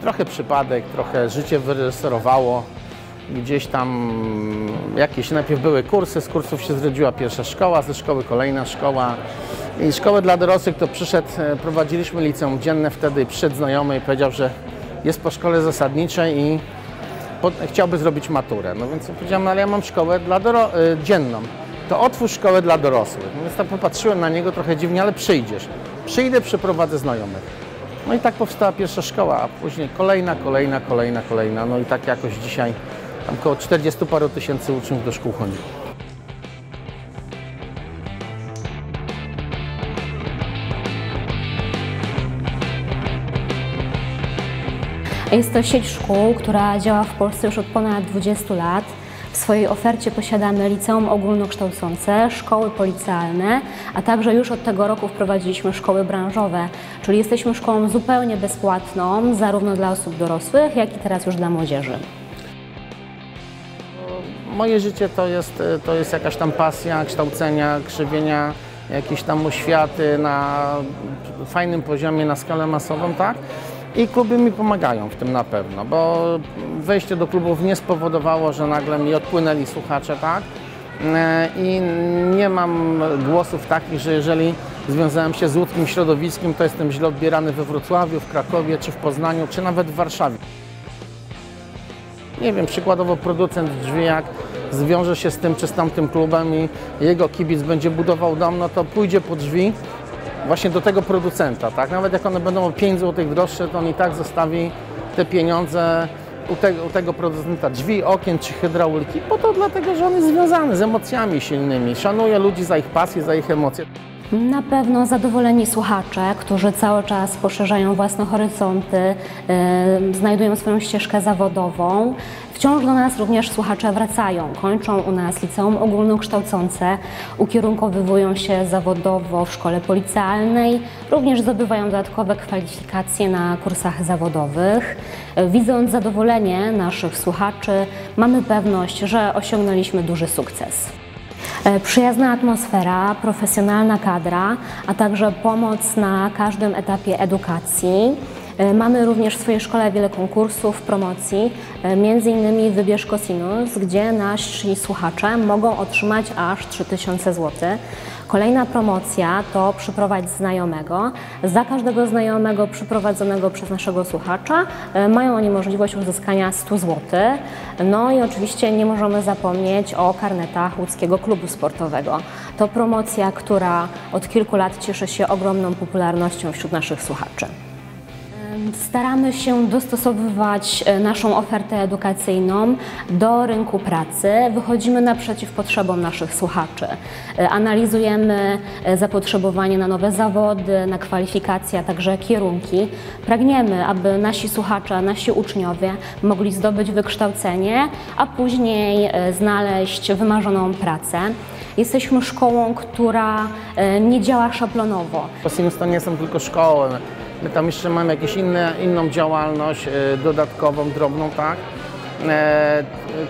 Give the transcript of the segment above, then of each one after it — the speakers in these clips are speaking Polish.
trochę przypadek, trochę życie wyreżyserowało. Gdzieś tam jakieś najpierw były kursy, z kursów się zrodziła pierwsza szkoła, ze szkoły kolejna szkoła. I szkołę dla dorosłych to przyszedł, e, prowadziliśmy liceum dzienne wtedy przyszedł znajomy i powiedział, że jest po szkole zasadniczej i po, chciałby zrobić maturę. No więc powiedziałem, no ale ja mam szkołę dla y, dzienną. To otwórz szkołę dla dorosłych. No więc tak popatrzyłem na niego trochę dziwnie, ale przyjdziesz. Przyjdę, przyprowadzę znajomych. No i tak powstała pierwsza szkoła, a później kolejna, kolejna, kolejna, kolejna. No i tak jakoś dzisiaj tam około 40 paru tysięcy uczniów do szkół chodzi. Jest to sieć szkół, która działa w Polsce już od ponad 20 lat. W swojej ofercie posiadamy liceum ogólnokształcące, szkoły policjalne, a także już od tego roku wprowadziliśmy szkoły branżowe, czyli jesteśmy szkołą zupełnie bezpłatną, zarówno dla osób dorosłych, jak i teraz już dla młodzieży. Moje życie to jest, to jest jakaś tam pasja kształcenia, krzywienia jakiejś tam oświaty na fajnym poziomie, na skalę masową, tak? I kluby mi pomagają w tym na pewno, bo wejście do klubów nie spowodowało, że nagle mi odpłynęli słuchacze, tak? E, I nie mam głosów takich, że jeżeli związałem się z łódzkim środowiskiem, to jestem źle odbierany we Wrocławiu, w Krakowie, czy w Poznaniu, czy nawet w Warszawie. Nie wiem, przykładowo producent drzwi, jak zwiąże się z tym czy z tamtym klubem i jego kibic będzie budował dom, no to pójdzie po drzwi właśnie do tego producenta, tak? Nawet jak one będą o 5 zł droższe, to on i tak zostawi te pieniądze u, te, u tego producenta drzwi, okien czy hydrauliki, po to dlatego, że on jest związany z emocjami silnymi, szanuje ludzi za ich pasję, za ich emocje. Na pewno zadowoleni słuchacze, którzy cały czas poszerzają własne horyzonty, yy, znajdują swoją ścieżkę zawodową. Wciąż do nas również słuchacze wracają, kończą u nas liceum ogólnokształcące, ukierunkowywują się zawodowo w szkole policjalnej, również zdobywają dodatkowe kwalifikacje na kursach zawodowych. Widząc zadowolenie naszych słuchaczy, mamy pewność, że osiągnęliśmy duży sukces. E, Przyjazna atmosfera, profesjonalna kadra, a także pomoc na każdym etapie edukacji. E, Mamy również w swojej szkole wiele konkursów, promocji, e, między innymi Wybierz Cosinus, gdzie nasi słuchacze mogą otrzymać aż 3000 zł. Kolejna promocja to przyprowadź znajomego. Za każdego znajomego przyprowadzonego przez naszego słuchacza e, mają oni możliwość uzyskania 100 zł. No i oczywiście nie możemy zapomnieć o karnetach łódzkiego klubu sportowego. To promocja, która od kilku lat cieszy się ogromną popularnością wśród naszych słuchaczy. Staramy się dostosowywać e, naszą ofertę edukacyjną do rynku pracy. Wychodzimy naprzeciw potrzebom naszych słuchaczy. E, Analizujemy e, zapotrzebowanie na nowe zawody, na kwalifikacje, a także kierunki. Pragniemy, aby nasi słuchacze, nasi uczniowie mogli zdobyć wykształcenie, a później znaleźć wymarzoną pracę. Jesteśmy szkołą, która nie działa szablonowo. To nie są tylko szkoły. Tam jeszcze mamy jakąś inną działalność e, dodatkową, drobną, tak? E,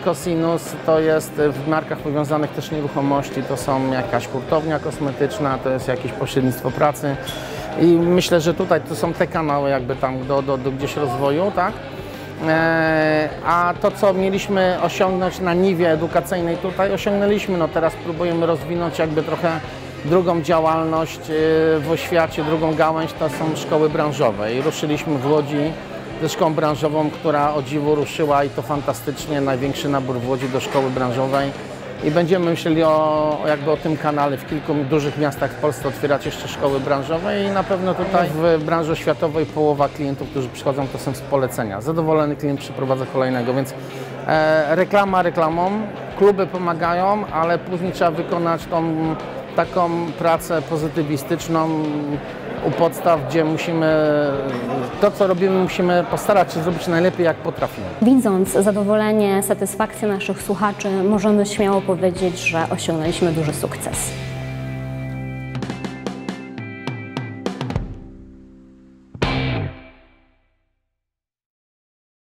Cosinus to jest w markach powiązanych też nieruchomości, to są jakaś hurtownia kosmetyczna, to jest jakieś pośrednictwo pracy i myślę, że tutaj to są te kanały jakby tam do, do, do gdzieś rozwoju, tak? E, A to, co mieliśmy osiągnąć na niwie edukacyjnej tutaj, osiągnęliśmy. No teraz próbujemy rozwinąć jakby trochę drugą działalność e, w oświacie, drugą gałęź to są szkoły branżowe. I ruszyliśmy w Łodzi ze szkołą branżową, która o dziwo ruszyła i to fantastycznie, największy nabór w Łodzi do szkoły branżowej. I będziemy myśleli o jakby o tym kanale w kilku dużych miastach w Polsce otwierać jeszcze szkoły branżowe i na pewno tutaj w branży oświatowej połowa klientów, którzy przychodzą to są z polecenia. Zadowolony klient przyprowadza kolejnego, więc e, reklama reklamą, kluby pomagają, ale później trzeba wykonać tą taką pracę pozytywistyczną u podstaw, gdzie musimy, to co robimy, musimy postarać się zrobić najlepiej jak potrafimy. Widząc zadowolenie, satysfakcję naszych słuchaczy, możemy śmiało powiedzieć, że osiągnęliśmy duży sukces.